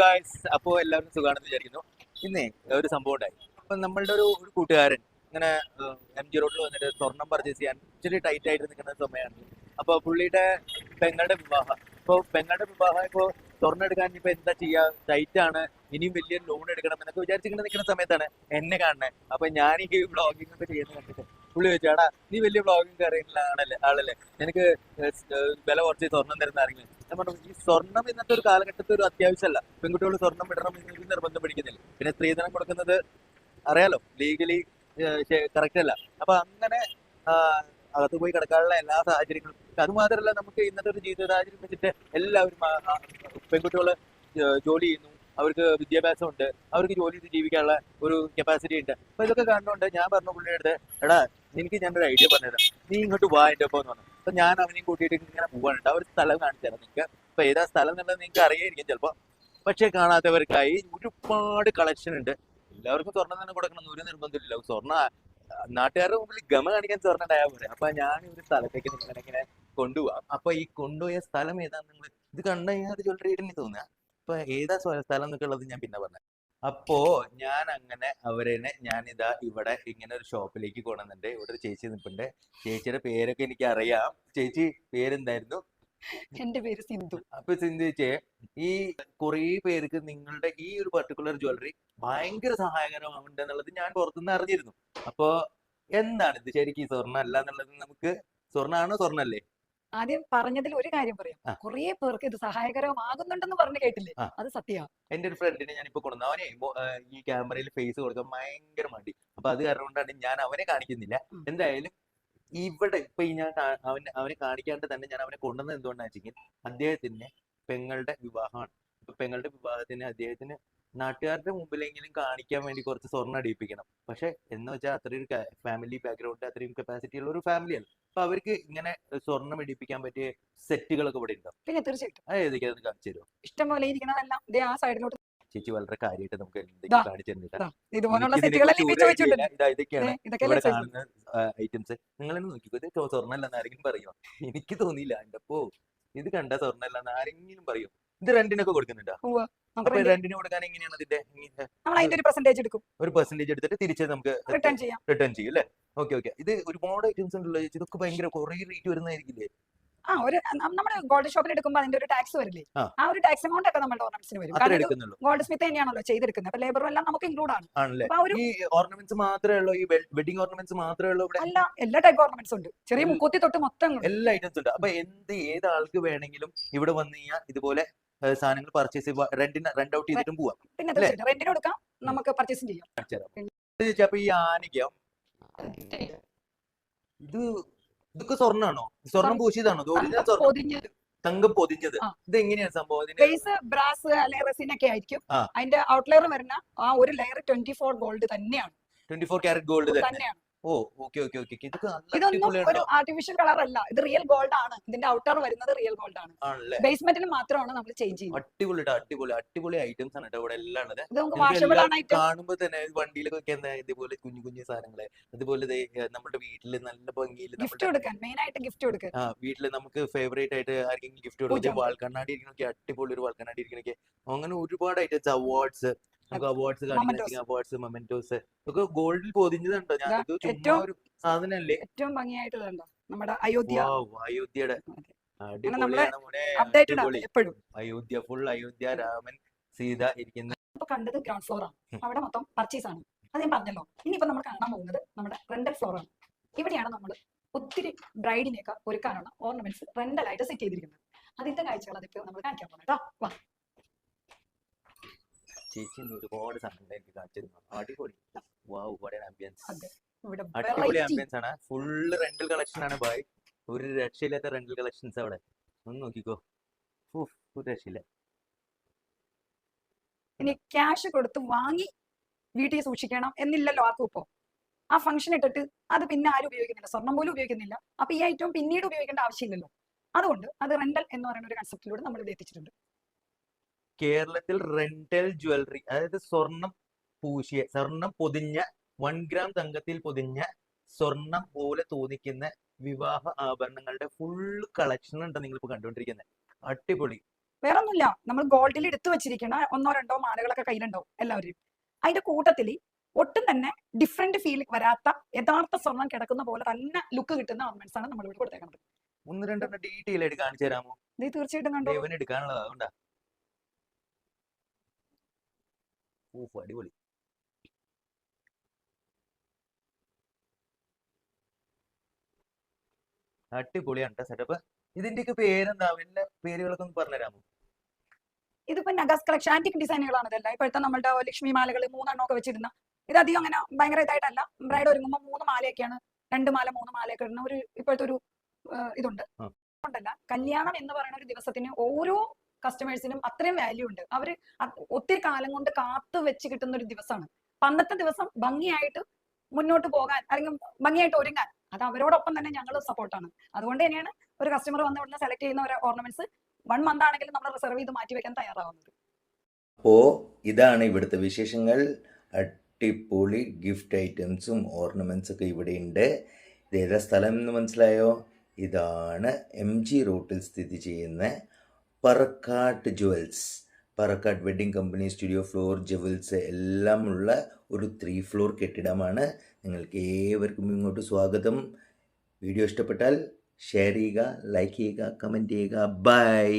Guys അപ്പോ എല്ലാവരും സുഖാണെന്ന് വിചാരിക്കുന്നു. ഇന്നേ ഒരു സംഭവം ഉണ്ടായി. അപ്പൊ നമ്മളുടെ ഒരു ഒരു കൂട്ടുകാരൻ ഇങ്ങനെ എം ജി റോഡിൽ വന്നിട്ട് സ്വർണം പർച്ചേസ് ചെയ്യാൻ ഇച്ചിരി ടൈറ്റ് ആയിട്ട് നിൽക്കുന്ന സമയമാണ്. അപ്പൊ പുള്ളിയുടെ പെങ്ങളുടെ വിവാഹം. ഇപ്പൊ പെങ്ങളുടെ വിവാഹം ഇപ്പൊ സ്വർണം എടുക്കാൻ ഇപ്പൊ എന്താ ചെയ്യാ? ടൈറ്റ് ആണ്. ഇനിയും വലിയ ലോൺ എടുക്കണം എന്നൊക്കെ വിചാരിച്ചിങ്ങനെ നിൽക്കുന്ന സമയത്താണ് എന്നെ കാണുന്നത് അപ്പൊ ഞാൻ ഈ വ്ളോഗിംഗ് ഒക്കെ ചെയ്യുന്നത് കണ്ടിട്ട് പുള്ളി ചോദിച്ചു എടാ നീ വലിയ വ്ളോഗിംഗ് അറിയുന്ന ആണല്ലേ ആളല്ലേ? എനിക്ക് വില കുറച്ച് സ്വർണം തരുന്ന ആരെങ്കിലും ഞാൻ പറഞ്ഞു ഈ സ്വർണം ഇന്നത്തെ ഒരു കാലഘട്ടത്തിൽ ഒരു അത്യാവശ്യമല്ല. പെൺകുട്ടികൾ സ്വർണം ഇടണം എന്ന് നിർബന്ധം പിടിക്കുന്നില്ല. പിന്നെ സ്ത്രീധനം കൊടുക്കുന്നത് അറിയാലോ ലീഗലി കറക്റ്റ് അല്ല. അപ്പൊ അങ്ങനെ അകത്ത് പോയി കിടക്കാനുള്ള എല്ലാ സാഹചര്യങ്ങളും. അത് മാത്രമല്ല നമുക്ക് ഇന്നത്തെ ഒരു ജീവിത സാഹചര്യം വെച്ചിട്ട് എല്ലാവരും പെൺകുട്ടികൾ ജോലി ചെയ്യുന്നു അവർക്ക് വിദ്യാഭ്യാസം ഉണ്ട് അവർക്ക് ജോലി ചെയ്ത് ജീവിക്കാനുള്ള ഒരു കപ്പാസിറ്റി ഉണ്ട്. അപ്പൊ ഇതൊക്കെ കണ്ടുകൊണ്ട് ഞാൻ പറഞ്ഞു പുള്ളിയുടെ അടുത്ത് എടാ എനിക്ക് ഒരു ഐഡിയ പറഞ്ഞുതരാം. നീ ഇങ്ങോട്ട് വാ എന്റെ ഒപ്പം എന്ന് പറഞ്ഞു. അപ്പൊ ഞാൻ അവനെയും കൂട്ടിയിട്ട് ഇങ്ങനെ പോകാനുണ്ട് അവർ സ്ഥലം കാണിച്ചു തരാം നിങ്ങൾക്ക് അപ്പൊ ഏതാ സ്ഥലം എന്നുള്ളത് നിങ്ങൾക്ക് അറിയായിരിക്കും ചിലപ്പോ. പക്ഷെ കാണാത്തവർക്കായി ഒരുപാട് കളക്ഷൻ ഉണ്ട്. എല്ലാവർക്കും സ്വർണം തന്നെ കൊടുക്കണം ഒരു നിർബന്ധമില്ല സ്വർണ നാട്ടുകാരുടെ മുമ്പിൽ ഗമ കാണിക്കാൻ സ്വർണ ഉണ്ടായാൽ പോരെ. അപ്പൊ ഞാൻ ഒരു സ്ഥലത്തേക്ക് നിങ്ങളെ ഇങ്ങനെ കൊണ്ടുപോവാം. അപ്പൊ ഈ കൊണ്ടുപോയ സ്ഥലം ഏതാന്ന് നിങ്ങൾ ഇത് കണ്ടു കഴിഞ്ഞാൽ അത് ജ്വല്ലറി ഇടണി തോന്നുക. അപ്പൊ ഏതാ സ്വയ സ്ഥലം എന്നൊക്കെ ഉള്ളത് ഞാൻ പിന്നെ പറഞ്ഞു അപ്പോ ഞാൻ അങ്ങനെ അവരെന്നെ ഞാൻ ഇതാ ഇവിടെ ഇങ്ങനെ ഒരു ഷോപ്പിലേക്ക് കൊണ്ടുവന്നിട്ടുണ്ട്. ഇവിടെ ഒരു ചേച്ചി നിൽപ്പുണ്ട്. ചേച്ചിയുടെ പേരൊക്കെ എനിക്ക് അറിയാം ചേച്ചി പേരെന്തായിരുന്നു? എന്റെ പേര് സിന്ധു. അപ്പൊ ചിന്തിച്ചേ ഈ കുറേ പേർക്ക് നിങ്ങളുടെ ഈ ഒരു പർട്ടിക്കുലർ ജ്വല്ലറി ഭയങ്കര സഹായകരമാവുന്നുണ്ട് എന്നുള്ളത് ഞാൻ പുറത്തുനിന്ന് അറിഞ്ഞിരുന്നു. അപ്പോ എന്താണ് ഇത്? ശരിക്കും സ്വർണ അല്ല എന്നുള്ളത് നമുക്ക് സ്വർണാണോ സ്വർണല്ലേ ആദ്യം പറഞ്ഞതിൽ ഒരു കാര്യം പറയാം. കുറെ പേർക്ക് ഇത് സഹായകരമാകുന്നുണ്ടെന്ന് പറഞ്ഞു കേട്ടില്ലേ? അത് സത്യമാണ് എന്റെ ഒരു ഫ്രണ്ടിനെ ഞാൻ ഇപ്പൊ കൊണ്ടുവന്നു. അവനെ ഈ ക്യാമറയിൽ ഫേസ് കൊടുക്കാൻ ഭയങ്കര മടി. അപ്പൊ അത് കാരണം കൊണ്ടാണ് ഞാൻ അവനെ കാണിക്കുന്നില്ല. എന്തായാലും ഇവിടെ ഇപ്പൊ ഈ ഞാൻ അവൻ അവനെ അവനെ കാണിക്കാണ്ട് തന്നെ ഞാൻ അവനെ കൊണ്ടുവന്നത് എന്തുകൊണ്ടാണെന്ന് വെച്ചെങ്കിൽ അദ്ദേഹത്തിന്റെ പെങ്ങളുടെ വിവാഹമാണ്. പെങ്ങളുടെ വിവാഹത്തിന് അദ്ദേഹത്തിന് നാട്ടുകാരുടെ മുമ്പിലെങ്കിലും കാണിക്കാൻ വേണ്ടി കുറച്ച് സ്വർണം അടിയിപ്പിക്കണം. പക്ഷെ എന്ന് വെച്ചാൽ അത്രയും ഫാമിലി ബാക്ക്ഗ്രൗണ്ട് അത്രയും കപ്പാസിറ്റി ഉള്ള ഒരു ഫാമിലിയാണ് അപ്പൊ അവർക്ക് ഇങ്ങനെ സ്വർണം ഇടിപ്പിക്കാൻ പറ്റിയ സെറ്റുകളൊക്കെ ഇവിടെ ഉണ്ടാവും പിന്നെ തീർച്ചയായിട്ടും. അത് കാണിച്ചു തരുമോ? ഇഷ്ടംപോലെ ദേ ആ സൈഡിലോട്ട് ചേച്ചി വളരെ കാര്യമായിട്ട് നമുക്ക് കാണിച്ചു. ഇതൊക്കെയാണ് കാണുന്ന ഐറ്റംസ് നിങ്ങൾ നോക്കിക്കോ സ്വർണല്ലെന്ന് ആരെങ്കിലും പറയുമോ എനിക്ക് തോന്നിയില്ല. എന്റെ ഇത് കണ്ട സ്വർണല്ലെന്ന് ആരെങ്കിലും പറയും ഇത് റെന്റിനൊക്കെ കൊടുക്കുന്നുണ്ടോ? അപ്പൊ റെന്റിന് കൊടുക്കാൻ എങ്ങനെയാണ് ഇതിന്റെ നമ്മൾ അതിന്റെ ഒരു പെർസെന്റേജ് എടുക്കും. ഒരു പെർസെന്റേജ് എടുത്തിട്ട് തിരിച്ച് നമുക്ക് റിട്ടേൺ ചെയ്യാം. റിട്ടേൺ ചെയ്യും അല്ലേ? ഓക്കെ ഓക്കെ ഇത് ഒരുപാട് ഐറ്റംസ് ഉണ്ടല്ലോ ചേച്ചി. ഇതൊക്കെ ഭയങ്കര കുറേ റേറ്റ് വരുന്നതായിരിക്കില്ലേ? ആ ഒരു നമ്മുടെ ഗോൾഡ് ഷോപ്പിൽ എടുക്കുമ്പോൾ അതിന്റെ ഒരു ടാക്സ് വരില്ലേ? ആ. ഒരു ടാക്സ് എമൗണ്ട് ഒക്കെ നമ്മുടെ ഓർണമെന്റ്സിന് വരും. ഗോൾഡ് സ്മിത്ത് തന്നെയാണല്ലോ ചെയ്തെടുക്കുന്നത്. അപ്പൊ ലേബറും എല്ലാം നമുക്ക് ഇൻക്ലൂഡ് ആണ്. ഓർണമെന്റ്സ് മാത്രമേ ഉള്ളൂ? ഈ വെഡിങ് ഓർണമെന്റ്സ് മാത്രമേ ഉള്ളൂ ഇവിടെ? അല്ല എല്ലാ ടൈപ്പ് ഓർണമെന്റ്സ് ഉണ്ട്. ചെറിയ മുക്കുത്തി തൊട്ട് മൊത്തം. എല്ലാ ഐറ്റംസ് ഉണ്ട്. അപ്പൊ എന്ത് ഏത് ആൾക്ക് വേണമെങ്കിലും ഇവിടെ വന്നു കഴിഞ്ഞാൽ ഇതുപോലെ സാധനങ്ങൾ പർച്ചേസ് റെന്റിന് റെന്റ് ഔട്ട് ചെയ്തിട്ടും പോവാം. പിന്നെ റെന്റിന് കൊടുക്കാം. നമുക്ക് പർച്ചേസും ചെയ്യാം. അപ്പൊ ഈ ആനിക്കം ഇത് ഇതൊക്കെ സ്വർണാണോ? സ്വർണം സ്വർണം. പൂശിയതാണോ? തങ്കം പൊതിഞ്ഞത്. ഇത് എങ്ങനെയാണ് സംഭവം ബേസ് ബ്രാസ് അല്ലെ റെസിൻ ഒക്കെ ആയിരിക്കും. അതിന്റെ ഔട്ട്ലെയർ വരുന്ന ആ ഒരു ലെയർ ട്വന്റി ഫോർ ഗോൾഡ് തന്നെയാണ്. ട്വന്റി ഫോർ ക്യാരറ്റ് ഗോൾഡ് തന്നെയാണ്. ഓ ഓക്കെ ഓക്കെ ഓക്കെ ഇതൊക്കെ നല്ല ഇതൊന്നും ഒരു അടിപൊളിയാണോ ആർട്ടിഫിഷ്യൽ കളർ അല്ല. ഇത് റിയൽ ഗോൾഡ് ആണ്. ഇതിന്റെ ഔട്ടർ വരുന്നത് റിയൽ ഗോൾഡ് ആണ്. ആണല്ലേ? ബേസ്മെന്റിൽ മാത്രമാണ് നമ്മൾ ചേഞ്ച് ചെയ്യുന്നത്. അടിപൊളി ട്ടോ, അടിപൊളി അടിപൊളി ഐറ്റംസ് ആണ് കേട്ടോ ഇവിടെ എല്ലാം ഉള്ളത് ഇത് നമുക്ക് വാഷബിൾ ആണ് ഐറ്റം കാണുമ്പോ തന്നെ വണ്ടിയിലൊക്കെ എന്താ ഇതുപോലെ കുഞ്ഞു കുഞ്ഞു സാധനങ്ങളെ. അതുപോലെ ദേ, നമ്മുടെ വീട്ടിൽ നല്ല ഭംഗിയിൽ ഗിഫ്റ്റ് നമ്മുടെ കൊടുക്കാൻ മെയിൻ ആയിട്ട് ഗിഫ്റ്റ് കൊടുക്കാൻ ആ വീട്ടിൽ നമുക്ക് ഫേവറേറ്റ് ആയിട്ട് ആർക്കെങ്കിലും ഗിഫ്റ്റ് കൊടുക്കുക പൂജ. വാൾക്കണ്ണാടി ഇരിക്കണൊക്കെ അടിപൊളി ഒരു വാൾക്കണ്ണാടി ഇരിക്കണൊക്കെ അങ്ങനെ ഒരുപാട് ഐറ്റംസ് അവാർഡ്സ് നമുക്ക് അവാർഡ്സ് Mementos. അവാർഡ്സ് മൊമെന്റോസ് ഒക്കെ ഗോൾഡിൽ പൊതിഞ്ഞതുണ്ടോ? ഞാൻ ചുമ്മാ ഒരു സാധനല്ലേ? ഏറ്റവും ഭംഗിയായിട്ട് നമ്മുടെ അയോധ്യ. അയോധ്യയുടെ. അയോധ്യ ഫുൾ അയോധ്യ രാമൻ സീത ഇരിക്കുന്ന. ഇപ്പൊ കണ്ടത് ഗ്രൗണ്ട് ഫ്ലോർ ആണ്. അവിടെ മൊത്തം പർച്ചേസ് ആണ്. അത് ഞാൻ പറഞ്ഞല്ലോ. ഇനിയിപ്പോ നമ്മൾ കാണാൻ പോകുന്നത് നമ്മുടെ റെന്റൽ ഫ്ലോർ ആണ്. ഇവിടെയാണ് നമ്മൾ ഒത്തിരി ബ്രൈഡിനെയൊക്കെ ഒരുക്കാനുള്ള ഓർണമെന്റ്സ് റെന്റൽ ആയിട്ട് സെറ്റ് ചെയ്തിരിക്കുന്നത്. അതിന്റെ കാഴ്ചകൾ അതിപ്പോ നമ്മൾ കാണിക്കാൻ പോകുന്നത് കേട്ടോ വാ. ചേച്ചി ഇന്ന് ഒരുപാട് സാധനങ്ങൾ എനിക്ക് കാണിച്ചിരുന്നു. അടിപൊളി. വാവ് വളരെ ആംബിയൻസ് അതെ. ഇവിടെ അടിപൊളി ആംബിയൻസ് ആണ്. ഫുള്ള് റെന്റൽ കളക്ഷൻ ആണ് ബായ് ഒരു രക്ഷയില്ലാത്ത റെന്റൽ കളക്ഷൻസ് അവിടെ. ഒന്ന് നോക്കിക്കോ. ഉഫ്, ഒരു രക്ഷയില്ല. ഇനി ക്യാഷ് കൊടുത്ത് വാങ്ങി വീട്ടിൽ സൂക്ഷിക്കണം എന്നില്ലല്ലോ ആർക്കും ഇപ്പോ ആ ഫംഗ്ഷൻ ഇട്ടിട്ട് അത് പിന്നെ ആരും ഉപയോഗിക്കുന്നില്ല. സ്വർണം പോലും ഉപയോഗിക്കുന്നില്ല. അപ്പൊ ഈ ഐറ്റം പിന്നീട് ഉപയോഗിക്കേണ്ട ആവശ്യമില്ലല്ലോ. അതുകൊണ്ട് അത് റെന്റൽ എന്ന് പറയുന്ന ഒരു കൺസെപ്റ്റിലൂടെ നമ്മൾ ഇത് എത്തിച്ചിട്ടുണ്ട്. കേരളത്തിൽ റെന്റൽ ജ്വല്ലറി അതായത് സ്വർണം പൂശിയ സ്വർണം പൊതിഞ്ഞ വൺ ഗ്രാം തങ്കത്തിൽ പൊതിഞ്ഞ സ്വർണം പോലെ തോന്നിക്കുന്ന വിവാഹ ആഭരണങ്ങളുടെ ഫുൾ കളക്ഷൻ ഉണ്ട് നിങ്ങൾ ഇപ്പൊ കണ്ടുകൊണ്ടിരിക്കുന്നത് അടിപൊളി. വേറെ ഒന്നുമില്ല നമ്മൾ ഗോൾഡിൽ എടുത്തു വെച്ചിരിക്കുന്ന ഒന്നോ രണ്ടോ മാലകളൊക്കെ കയ്യിലുണ്ടോ? എല്ലാവരും അതിന്റെ കൂട്ടത്തിൽ ഒട്ടും തന്നെ ഡിഫറെന്റ് ഫീൽ വരാത്ത യഥാർത്ഥ സ്വർണം കിടക്കുന്ന പോലെ തന്നെ ലുക്ക് കിട്ടുന്ന ഓർണമെന്റ്സ് ആണ് നമ്മൾ ഇവിടെ കൊടുത്തേക്കുന്നത്. ഒന്ന് രണ്ടെണ്ണം ഡീറ്റെയിൽ ആയിട്ട് കാണിച്ചു തരാമോ? നീ തീർച്ചയായിട്ടും കണ്ടോ എടുക്കാനുള്ളതാ അതുകൊണ്ടാ ഊഫ് അടിപൊളി അടിപൊളിയാണ് സെറ്റപ്പ് ഇതിന്റെയൊക്കെ പേരെന്താ? വല്ല പേരുകളൊക്കെ ഒന്ന് പറഞ്ഞുതരാമോ? ഇതിപ്പോ നഗസ് കളക്ഷൻ ആന്റിക് ഡിസൈനുകളാണ് ഇതെല്ലാം. ഇപ്പോഴത്തെ നമ്മുടെ ലക്ഷ്മി മാലകൾ മൂന്നെണ്ണം ഒക്കെ വെച്ചിരുന്ന. ഇത് അധികം അങ്ങനെ ഭയങ്കര ഇതായിട്ടല്ല. ബ്രൈഡ് ഒരുങ്ങുമ്പോൾ മൂന്ന് മാലയൊക്കെയാണ്. രണ്ട് മാല മൂന്ന് മാലയൊക്കെ ഇടുന്ന ഒരു ഇപ്പോഴത്തെ ഒരു ഇതുണ്ട്. ആ. അതുകൊണ്ടല്ല കല്യാണം എന്ന് പറയുന്ന ഒരു ദിവസത്തിന് ഓരോ കസ്റ്റമേഴ്സിനും അത്രയും വാല്യൂ ഉണ്ട്. അവർ ഒത്തിരി കാലം കൊണ്ട് കാത്തു വെച്ച് കിട്ടുന്ന ഒരു ദിവസമാണ്. അപ്പൊ അന്നത്തെ ദിവസം ഭംഗിയായിട്ട് മുന്നോട്ട് പോകാൻ അല്ലെങ്കിൽ ഭംഗിയായിട്ട് ഒരുങ്ങാൻ അത് അവരോടൊപ്പം തന്നെ ഞങ്ങൾ സപ്പോർട്ടാണ് അതുകൊണ്ട് തന്നെയാണ് ഒരു കസ്റ്റമർ വന്ന് ഇവിടുന്ന് സെലക്ട് ചെയ്യുന്ന ഒരു ഓർണമെന്റ്സ് വൺ മന്ത് ആണെങ്കിലും നമ്മൾ റിസർവ് ചെയ്ത് മാറ്റി വെക്കാൻ തയ്യാറാവുന്നത്. അപ്പോ ഇതാണ് ഇവിടുത്തെ വിശേഷങ്ങൾ. അടിപൊളി ഗിഫ്റ്റ് ഐറ്റംസും ഓർണമെന്റ്സ് ഒക്കെ ഇവിടെ ഉണ്ട്. ഇത് ഏതാ സ്ഥലം എന്ന് മനസ്സിലായോ? ഇതാണ് എം ജി റൂട്ടിൽ സ്ഥിതി ചെയ്യുന്ന Parakkat jewels. Parakkat wedding company studio floor jewels എല്ലാമുള്ള ഒരു ത്രീ ഫ്ലോർ കെട്ടിടമാണ്. നിങ്ങൾക്ക് ഏവർക്കും ഇങ്ങോട്ട് സ്വാഗതം. വീഡിയോ ഇഷ്ടപ്പെട്ടാൽ ഷെയർ ചെയ്യുക ലൈക്ക് ചെയ്യുക കമന്റ് ചെയ്യുക. ബൈ